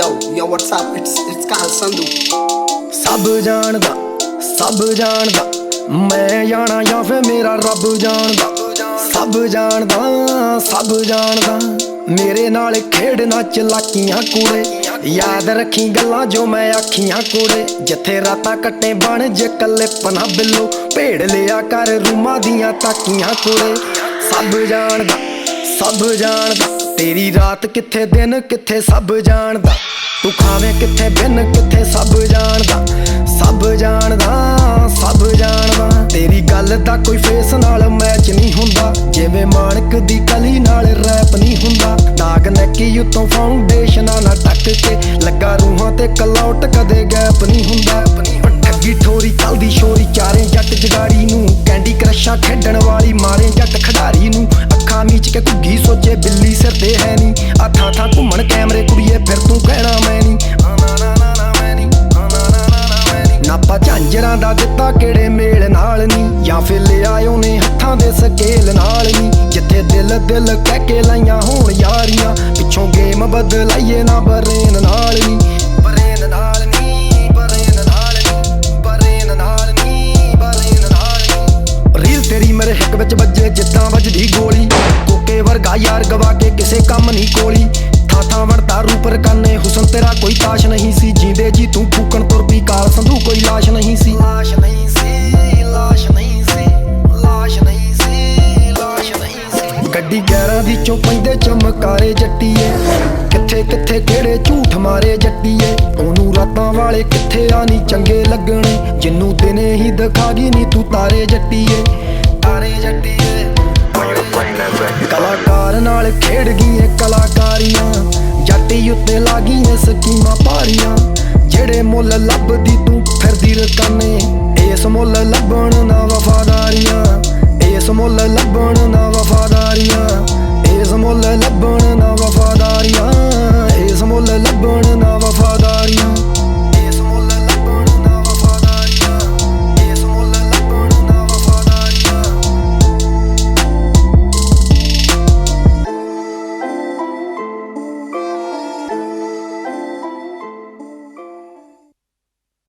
on WhatsApp. It's it's Kahal Sandhu. ਸਭ ਜਾਣਦਾ ਸਭ ਜਾਣਦਾ, ਮੈਂ ਜਾਣਾ ਜਾਂ ਫੇ ਮੇਰਾ ਰੱਬ ਜਾਣਦਾ ਸਭ ਜਾਣਦਾ ਸਭ ਜਾਣਦਾ, ਮੇਰੇ ਨਾਲ ਖੇਡਣਾ ਚਲਾਕੀਆਂ ਕੁੜੇ ਯਾਦ ਰੱਖੀ ਗੱਲਾਂ ਜੋ ਮੈਂ ਆਖੀਆਂ ਕੁੜੇ ਜਿੱਥੇ ਰਾਤਾਂ ਕੱਟੇ ਬਣ ਜੇ ਕੱਲੇ ਪਨਾ ਬਿੱਲੋ ਭੇੜ ਲਿਆ ਕਰ ਰੂਮਾਂ ਦੀਆਂ ਤਾਕੀਆਂ ਕੁੜੇ ਸਭ ਜਾਣਦਾ ਸਭ ਜਾਣਦਾ ਤੇਰੀ ਰਾਤ ਕਿੱਥੇ ਦਿਨ ਕਿੱਥੇ ਸਭ ਜਾਣਦਾ? ਤੂੰ ਖਾਵੇਂ ਕਿੱਥੇ ਬਿਨ ਕਿੱਥੇ ਸਭ ਜਾਣਦਾ? ਸਭ ਜਾਣਦਾ ਸਭ ਜਾਣਦਾ। ਤੇਰੀ ਗੱਲ ਦਾ ਕੋਈ ਫੇਸ ਨਾਲ ਮੈਚ ਨਹੀਂ ਹੁੰਦਾ। ਜਿਵੇਂ ਮਾਣਕ ਦੀ ਕਲੀ ਨਾਲ ਰੈਪ ਨਹੀਂ ਹੁੰਦਾ। ਦਾਗ ਨੱਕੀ ਉਤੋਂ ਫਾਊਂਡੇਸ਼ਨਾਂ ਨਾਲ ਟੱਕ ਕੇ। ਲੱਗਾ ਰੂਹਾਂ ਤੇ ਕਲੌਟ ਕਦੇ ਗੈਪ ਨਹੀਂ ਹੁੰਦਾ। ਠੱਗੀ ਠੋਰੀ ਚੱਲਦੀ ਸ਼ੋਰੀ ਚਾਰੇ ਜੱਟ ਜਗਾੜੀ ਨੂੰ। ਕੈਂਡੀ ਕਰਸ਼ਾਂ ਖੇਡਣ ਵਾਲੀ, ਮਾਰੇ ਜੱਟ ਖਿਡਾਰੀ ਨੂੰ। ਅੱਖਾਂ ਮੀਚ ਕੇ ਘੁੱਗੀ ਸੋਚੇ ਬਿੱਲੀ ਸਿਰ ਤੇ ਹੈ ਨਹੀਂ ਆ ਥਾਂ ਥਾਂ ਘੁੰਮਣ, ਕੈਮਰੇ ਕੁੜੀਏ, ਫਿਰ ਤੂੰ ਕਹਿਣਾ ਮੈਂ ਨਹੀਂ ਨਾ। ਨਾ ਨਾਪਾ ਝਾਂਜਰਾਂ ਦਾ ਦਿੱਤਾ ਕਿਹੜੇ ਮੇਲ ਨਾਲ ਨਹੀਂ ਜਾਂ ਫਿਰ ਲਿਆਇਓ ਨੇ ਹੱਥਾਂ ਦੇ ਸਕੇਲ ਨਾਲ ਨਹੀਂ ਜਿੱਥੇ ਦਿਲ ਦਿਲ ਕਹਿ ਕੇ ਲਾਈਆਂ ਹੋਣ ਯਾਰੀਆਂ, ਪਿੱਛੋਂ ਗੇਮ ਬਦਲਾਈਏ ਨਾ ਬਰੇਨ ਨਾਲ ਨਹੀਂ ਯਾਰ ਗਵਾ ਕੇ ਕਿਸੇ ਕੰਮ ਨਹੀਂ ਕੋਲੀ। ਥਾਂ ਥਾਂ ਵੜਦਾ ਰੂਪ ਰਕਾਨੇ। ਹੁਸਨ ਤੇਰਾ ਕੋਈ ਤਾਸ਼ ਨਹੀਂ ਸੀ। ਜੀਂਦੇ ਜੀ ਤੂੰ ਫੂਕਣ ਤੁਰ ਪਈ ਕਾਲ ਸੰਧੂ ਕੋਈ ਲਾਸ਼ ਨਹੀਂ ਸੀ। ਲਾਸ਼ ਨਹੀਂ ਸੀ ਲਾਸ਼ ਨਹੀਂ ਸੀ ਲਾਸ਼ ਨਹੀਂ ਸੀ ਲਾਸ਼ ਨਹੀਂ ਸੀ। ਗੱਡੀ ਗੈਰਾਂ ਦੀ ਚੋਂ ਪੈਂਦੇ ਚਮਕਾਰੇ ਜੱਟੀਏ। ਕਿੱਥੇ ਕਿੱਥੇ ਕਿਹੜੇ ਝੂਠ ਮਾਰੇ ਜੱਟੀਏ। ਉਹਨੂੰ ਰਾਤਾਂ ਵਾਲੇ ਕਿੱਥੇ ਆ ਨੀ ਚੰਗੇ ਲੱਗਣੇ। ਜਿੰਨੂੰ ਦਿਨੇ ਹੀ ਦਿਖਾ ਗਈ ਨੀ ਤੂੰ ਤਾਰੇ ਜੱਟੀਏ। ਕਲਾਕਾਰ ਨਾਲ ਖੇਡ ਗਈਏ ਕਲਾਕਾਰੀਆਂ। ਜੱਟੀ ਉੱਤੇ ਲਾਗੀਆਂ ਸਕੀਮਾਂ ਭਾਰੀਆਂ ਜਿਹੜੇ ਮੁੱਲ ਲੱਭਦੀ ਤੂੰ ਫਿਰਦੀ ਰਕਾਨੇ। ਇਸ ਮੁੱਲ ਲੱਭਣ ਨਾ ਵਫਾਦਾਰੀਆਂ।